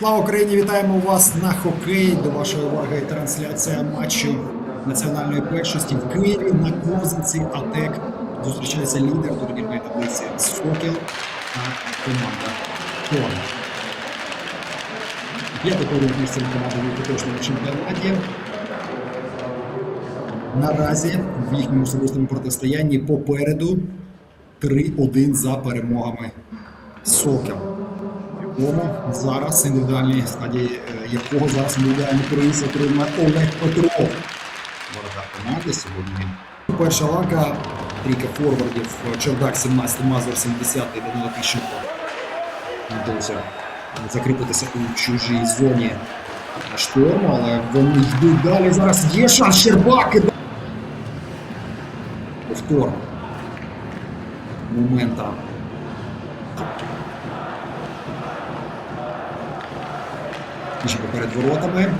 Слава Україні! Вітаємо вас на хокей. До вашої уваги трансляція матчу національної першості в Києві на Козинці АТЕК. Зустрічається лідер турнірної таблиці Сокіл та команда Торн. П'яте коло між цими командами у поточному чемпіонаті. Наразі в їхньому особистому протистоянні попереду 3-1 за перемогами Сокіл. Тому зараз індивідуальній стадії, е, якого зараз індивідуальний приз отримає Олег Петров. Воротар команди сьогодні. Перша ланка, трійка форвардів, Чердак 17, Мазур 70 і Данила Тищенко. Вдалося закріпитися у чужій зоні шторму, але вони йдуть далі. Зараз є шанс Щербак. Повтор момента Тищенко перед воротами.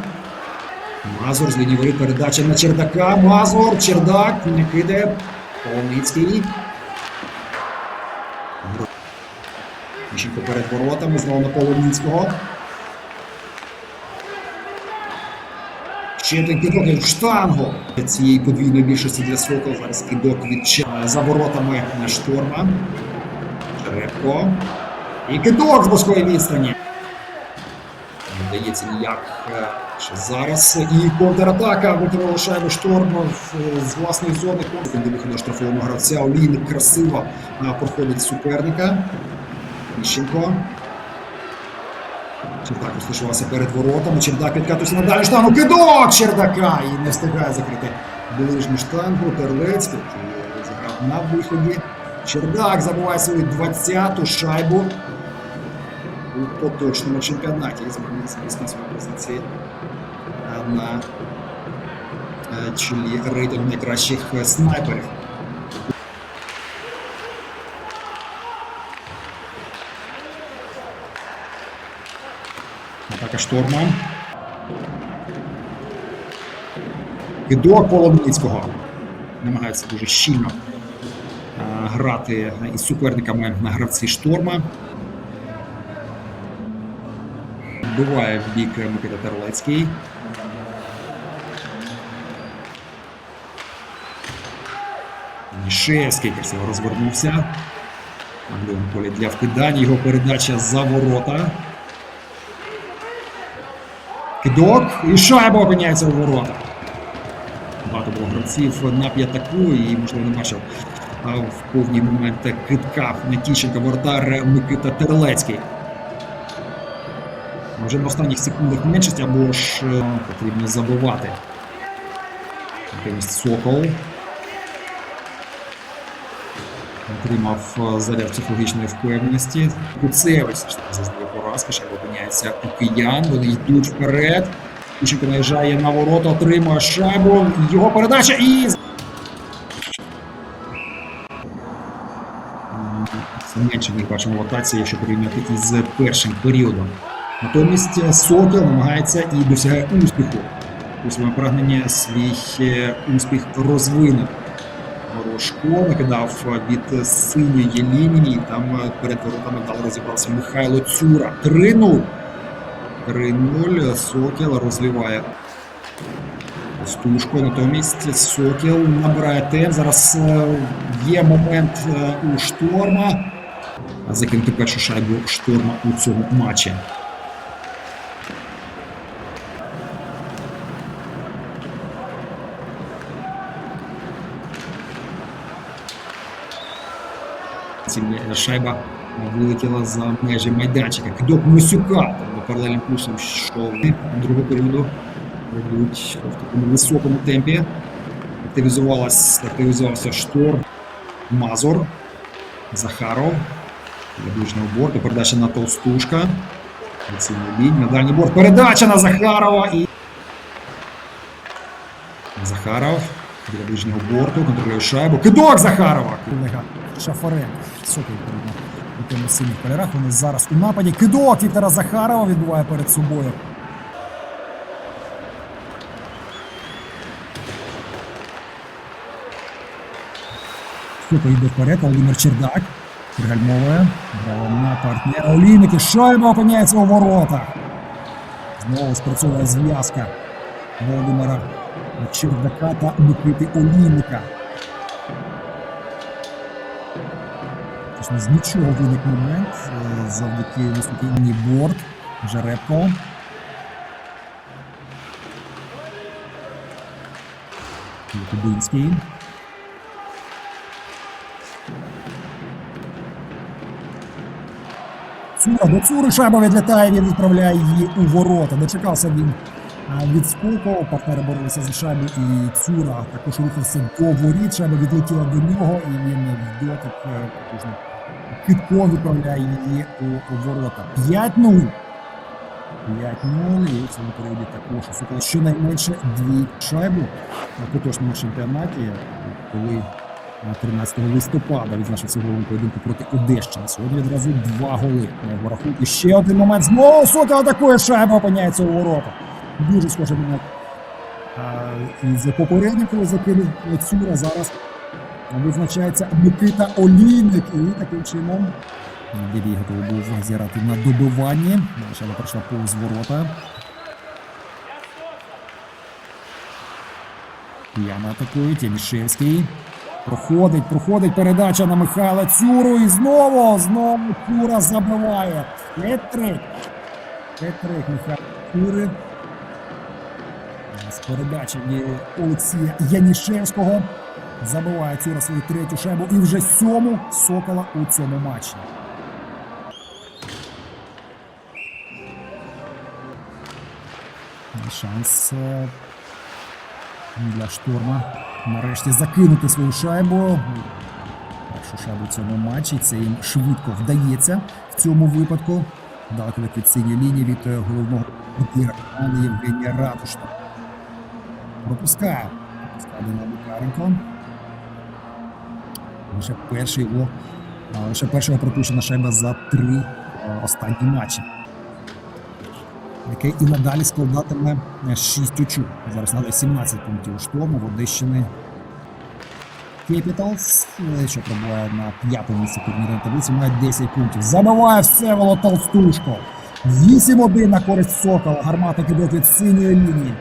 Мазур з лінії передача на Чердака. Мазур, Чердак, не кидає. Полоницький. Тищенко перед воротами, знову на Полоницького. Ще один кидок і в штангу. Цієї подвійної більшості для Сокол. Зараз кидок від за воротами на шторма. Черепко. І кидок з близької відстані. Не вдається ніяк ще зараз. І контратака витримала шайбу шторм в- з власної зони. Контр виходу штрафового гравця. Олійник красиво е, проходить суперника. Іщенко. Чердак розташувався перед воротами. Чердак підкатується на далі штангу. Кидок Чердака! І не встигає закрити ближню штангу. Терлецький який зіграв на виході. Чердак забуває свою 20-ту шайбу у поточному чемпіонаті і зберігає свої позиції е, на е, чолі рейтингу найкращих е, снайперів. Атака шторма. Кидок Половницького. Намагається дуже щільно грати із суперниками на гравці шторма. Вбиває в бік Микита Терлецький. Нішевський красиво розвернувся. На полі для вкидання. Його передача за ворота. Кидок. І шайба опиняється у воротах. Багато було гравців на п'ятаку і, можливо, не бачив в повні моменти китка Нетіщенка воротар Микита Терлецький. Вже на останніх секундах меншість або ж е, потрібно забивати. Натомість Сокол. Отримав е, заряд психологічної впевненості. Куцевич зазнає поразки, ще опиняється у киян. Вони йдуть вперед. Кученко наїжджає на ворота, отримує шайбу. Його передача і. Це менше ми бачимо ротації, якщо порівняти із першим періодом. Натомість Сокіл намагається і досягає успіху. У своєму прагненні свій е, успіх розвинув. Ворожко накидав від синьої лінії. Там перед воротами вдало розібрався Михайло Цюра. 3-0. 3-0. Сокіл розливає Стушко. Натомість Сокіл набирає темп. Зараз е, є момент е, у шторма. Закинути першу шайбу шторма у цьому матчі. Ці е, шайба вилетіла за межі майданчика. Кидок Мисюка там на паралельним курсом йшов другого періоду. Ведуть в такому високому темпі. Активізувався шторм. Мазур. Захаров. Ближнього борту. Передача на Толстушка. На дальній борт. Передача на Захарова і. Захаров. Біля ближнього борту. Контролює шайбу. Кидок Захарова. Олега Шафаренко. Сокол у тими синіх кольорах. Вони зараз у нападі. Кидок Віктора Захарова відбуває перед собою. Сокол йде вперед. Володимир Чердак. Пригальмовує. Грає на партнера. Олійники. Шайба опиняється у воротах. Знову спрацьовує зв'язка Володимира Чердака та Микити Олійника. Точно з нічого виник момент е, завдяки високій борт. Жеребко. Кубинський. Цура до Цури шайба відлітає, він відправляє її у ворота. Дочекався він від скоку, партнери боролися за шайбу, і Цура також рухався до воріт. Шайба відлетіла до нього, і він дотик е, потужно китком відправляє її у, ворота. 5-0. 5-0. І в цьому періоді також у щонайменше дві шайби на поточному чемпіонаті, коли 13 листопада відзначився головному поєдинку проти Одещини. Сьогодні відразу два голи в рахунку. Ще один момент. Знову Сокол атакує шайба, опиняється у воротах. Дуже схожий момент. А, Із попереднім, коли закинув Цура, зараз визначається Микита Олійник. І таким чином Дебій готовий був зіграти на добиванні. Шайба пройшла повз ворота. Яна атакують, Янішевський. Проходить, проходить передача на Михайла Цюру і знову, знову Цюра забиває. Хет-трик. Хет-трик Цюри. З передачі Олексія Янішевського. Забиває Цюра свою третю шайбу і вже сьому Сокола у цьому матчі. Шанс е, для штурма нарешті закинути свою шайбу. Першу шайбу в цьому матчі. Це їм швидко вдається в цьому випадку. Далеко від синьої лінії від е, головного Євгенія Ратушна. Пропускає. Пропускає Динамо Каренко. Лише перший його, лише першого пропущена шайба за три е, останні матчі яке і надалі складатиме 6 очок. Зараз надає 17 пунктів у шторму в Одещини. Capitals, е, що пробуває на п'ятому місці турнірної таблиці, має 10 пунктів. Забиває Всеволод Толстушко. 8-1 на користь Сокола. Гармата кидок від синьої лінії.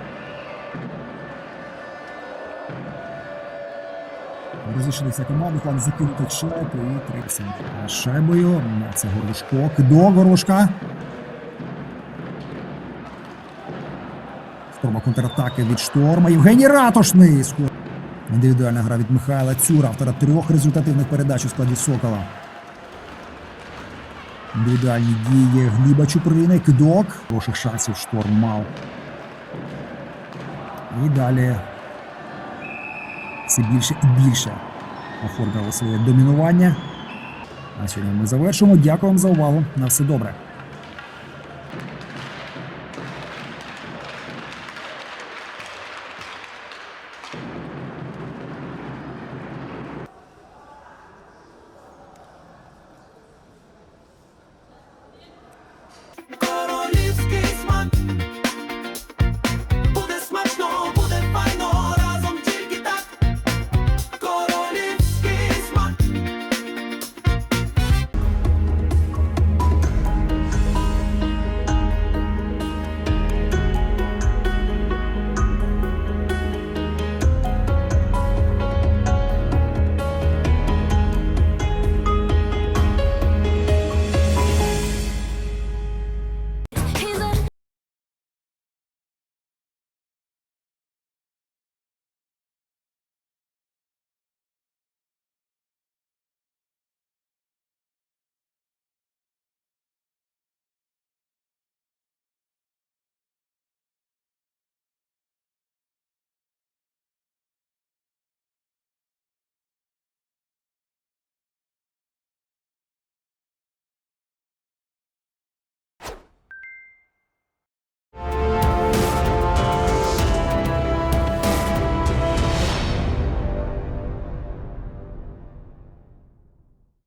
Розійшлися команди, план закинути шайбу і триксом шайбою. Це Горошко. Кидок Горошка. Спроба контратаки від шторма. Євгеній Ратошний. Індивідуальна гра від Михайла Цюра, автора трьох результативних передач у складі Сокола. Індивідуальні дії Гліба Чуприни, кидок. Хороших шансів шторм мав. І далі все більше і більше оформлювали своє домінування. А сьогодні ми завершимо. Дякую вам за увагу. На все добре.